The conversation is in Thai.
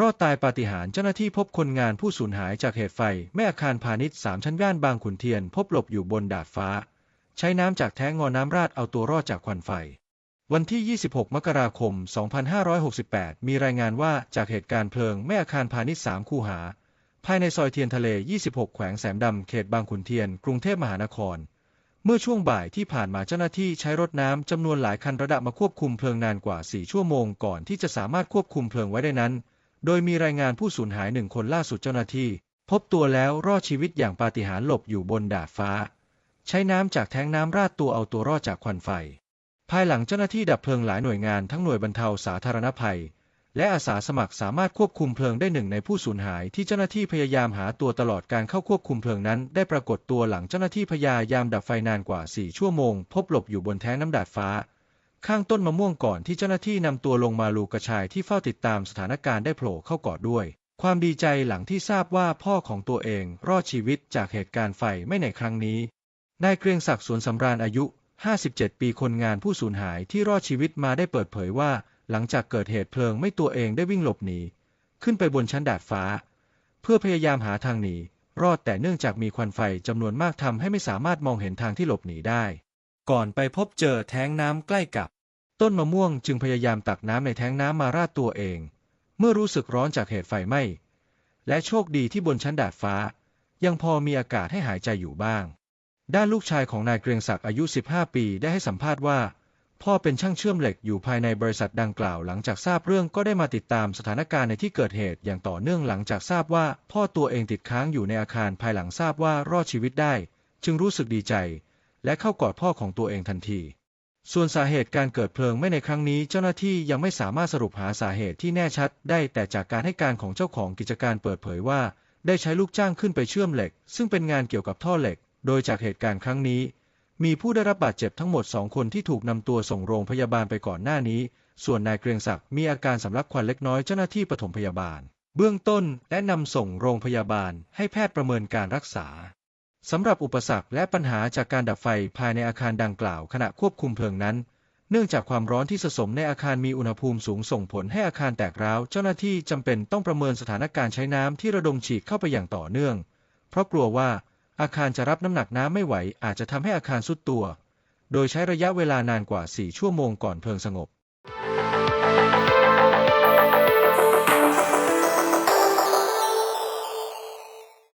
รอดตายปาฏิหาริย์เจ้าหน้าที่พบคนงานผู้สูญหายจากเหตุไฟแม่อาคารพาณิชย์สามชั้นย่านบางขุนเทียน พบหลบอยู่บนดาดฟ้า ใช้น้ำจากแท้งงอน้ำราดเอาตัวรอดจากควันไฟ วันที่ 26 มกราคม 2568 มีรายงานว่าจากเหตุการณ์เพลิงแม่อาคารพาณิชย์ 3 คูหา ภายในซอยเทียนทะเล 26 แขวงแสมดำเขตบางขุนเทียน กรุงเทพมหานครเมื่อช่วงบ่ายที่ผ่านมาเจ้าหน้าที่ใช้รถน้ำจำนวนหลายคันระดับมาควบคุมเพลิงนานกว่า 4 ชั่วโมงก่อนที่จะสามารถควบคุมเพลิงไว้ได้นั้น โดยมีรายงานผู้สูญหายหนึ่งคนล่าสุดเจ้าหน้าที่ พบตัวแล้วรอดชีวิตอย่างปาฏิหาริย์หลบอยู่บนดาดฟ้า ใช้น้ำจากแท้งน้ำราดตัวเอาตัวรอดจากควันไฟ ภายหลังเจ้าหน้าที่ดับเพลิงหลายหน่วยงานทั้งหน่วยบรรเทาสาธารณภัย และอาสาสมัครสามารถควบคุมเพลิงได้หนึ่งในผู้สูญหายที่เจ้าหน้าที่พยายามหาตัวตลอดการเข้าควบคุมเพลิงนั้น ได้ปรากฏตัวหลังเจ้าหน้าที่พยายามดับไฟนานกว่า 4 ชั่วโมง พบหลบอยู่บนแท้งน้ำดาดฟ้า ข้างต้นมะม่วงก่อนที่เจ้าหน้าที่นำตัวลงมาลูกระชายที่เฝ้าติดตามสถานการณ์ได้โผล่เข้ากอดด้วย ความดีใจหลังที่ทราบว่าพ่อของตัวเองรอดชีวิตจากเหตุการณ์ไฟไม่ในครั้งนี้นายเกรียงศักดิ์สวนสำราญอายุ 57 ปีคนงานผู้สูญหายที่รอดชีวิตมาได้เปิดเผยว่า หลังจากเกิดเหตุเพลิงไม่ตัวเองได้วิ่งหลบหนี ขึ้นไปบนชั้นดาดฟ้า เพื่อพยายามหาทางหนีรอดแต่เนื่องจากมีควันไฟจำนวนมากทำให้ไม่สามารถมองเห็นทางที่หลบหนีได้ ก่อนไปพบเจอแท้งน้ำใกล้กับ ต้นมะม่วงจึงพยายามตักน้ำในแท้งน้ำมาราดตัวเอง เมื่อรู้สึกร้อนจากเหตุไฟไหม้ และโชคดีที่บนชั้นดาดฟ้า ยังพอมีอากาศให้หายใจอยู่บ้าง ด้านลูกชายของนายเกรียงศักดิ์อายุ 15 ปีได้ให้สัมภาษณ์ว่า พ่อเป็นช่างเชื่อมเหล็กอยู่ภายในบริษัทดังกล่าวหลังจากทราบเรื่องก็ได้มาติดตามสถานการณ์ในที่เกิดเหตุอย่างต่อเนื่องหลังจากทราบว่า พ่อตัวเองติดค้างอยู่ในอาคารภายหลังทราบว่ารอดชีวิตได้ จึงรู้สึกดีใจ และเข้ากอดพ่อของตัวเองทันที ส่วนสาเหตุการเกิดเพลิงไม่ในครั้งนี้ เจ้าหน้าที่ยังไม่สามารถสรุปหาสาเหตุที่แน่ชัดได้ แต่จากการให้การของเจ้าของกิจการเปิดเผยว่า ได้ใช้ลูกจ้างขึ้นไปเชื่อมเหล็ก ซึ่งเป็นงานเกี่ยวกับท่อเหล็ก โดยจากเหตุการณ์ครั้งนี้ มีผู้ได้รับบาดเจ็บทั้งหมดสองคนที่ถูกนำตัวส่งโรงพยาบาลไปก่อนหน้านี้ ส่วนนายเกรียงศักดิ์มีอาการสำลักควันเล็กน้อยเจ้าหน้าที่ปฐมพยาบาล เบื้องต้นและนำส่งโรงพยาบาลให้แพทย์ประเมินการรักษา สำหรับอุปสรรคและปัญหาจากการดับไฟภายในอาคารดังกล่าวขณะควบคุมเพลิงนั้น เนื่องจากความร้อนที่สะสมในอาคารมีอุณหภูมิสูงส่งผลให้อาคารแตกร้าว เจ้าหน้าที่จำเป็นต้องประเมินสถานการณ์ใช้น้ำที่ระดมฉีดเข้าไปอย่างต่อเนื่อง เพราะกลัวว่าอาคารจะรับน้ำหนักน้ำไม่ไหวอาจจะทำให้อาคารสุดตัว โดยใช้ระยะเวลานานกว่า 4 ชั่วโมงก่อนเพลิงสงบ